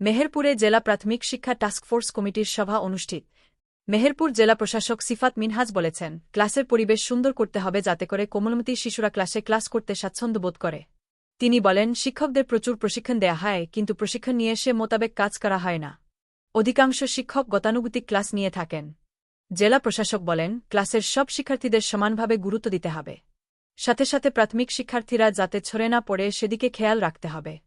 মেহেরপুরে জেলা প্রাথমিক শিক্ষা টাস্কফোর্স কমিটির সভা অনুষ্ঠিত। মেহেরপুর জেলা প্রশাসক সিফাত মিনহাজ বলেছেন, ক্লাসের পরিবেশ সুন্দর করতে হবে যাতে করে কোমলমতি শিশুরা ক্লাসে ক্লাস করতে স্বাচ্ছন্দ্য বোধ করে। তিনি বলেন, শিক্ষকদের প্রচুর প্রশিক্ষণ দেয়া হয়, কিন্তু প্রশিক্ষণ নিয়ে সে মোতাবেক কাজ করা হয় না। অধিকাংশ শিক্ষক গতানুগতিক ক্লাস নিয়ে থাকেন। জেলা প্রশাসক বলেন, ক্লাসের সব শিক্ষার্থীদের সমানভাবে গুরুত্ব দিতে হবে। সাথে সাথে প্রাথমিক শিক্ষার্থীরা যাতে ছড়ে না পড়ে, সেদিকে খেয়াল রাখতে হবে।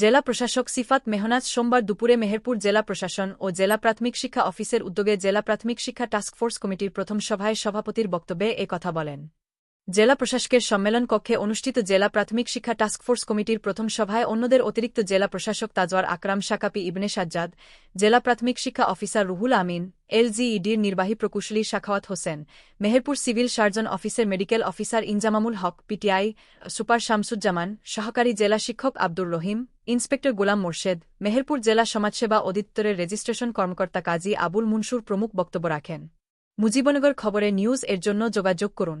জেলা প্রশাসক সিফাত মেহনাজ সোমবার দুপুরে মেহেরপুর জেলা প্রশাসন ও জেলা প্রাথমিক শিক্ষা অফিসের উদ্যোগে জেলা প্রাথমিক শিক্ষা টাস্কফোর্স কমিটির প্রথম সভায় সভাপতির বক্তব্যে কথা বলেন। জেলা প্রশাসকের সম্মেলন কক্ষে অনুষ্ঠিত জেলা প্রাথমিক শিক্ষা টাস্কফোর্স কমিটির প্রথম সভায় অন্যদের অতিরিক্ত জেলা প্রশাসক তাজওয়ার আকরাম, শাকাপি ইবনে সাজ্জাদ, জেলা প্রাথমিক শিক্ষা অফিসার রুহুল আমিন এলজিইডির নির্বাহী প্রকৌশলী শাখাওয়াত হোসেন, মেহেরপুর সিভিল সার্জন অফিসের medical officer Inzamamul Haque, PTI, super Shamsuzzaman, সহকারী জেলা শিক্ষক আব্দুর রহিম, ইন্সপেক্টর গোলাম মোর্শেদ, মেহেরপুর জেলা সমাজসেবা অধিদপ্তরের রেজিস্ট্রেশন কর্মকর্তা কাজী আবুল মুনসুর প্রমুখ বক্তব্য রাখেন। মুজিবনগর খবরে নিউজ এর জন্য যোগাযোগ করুন।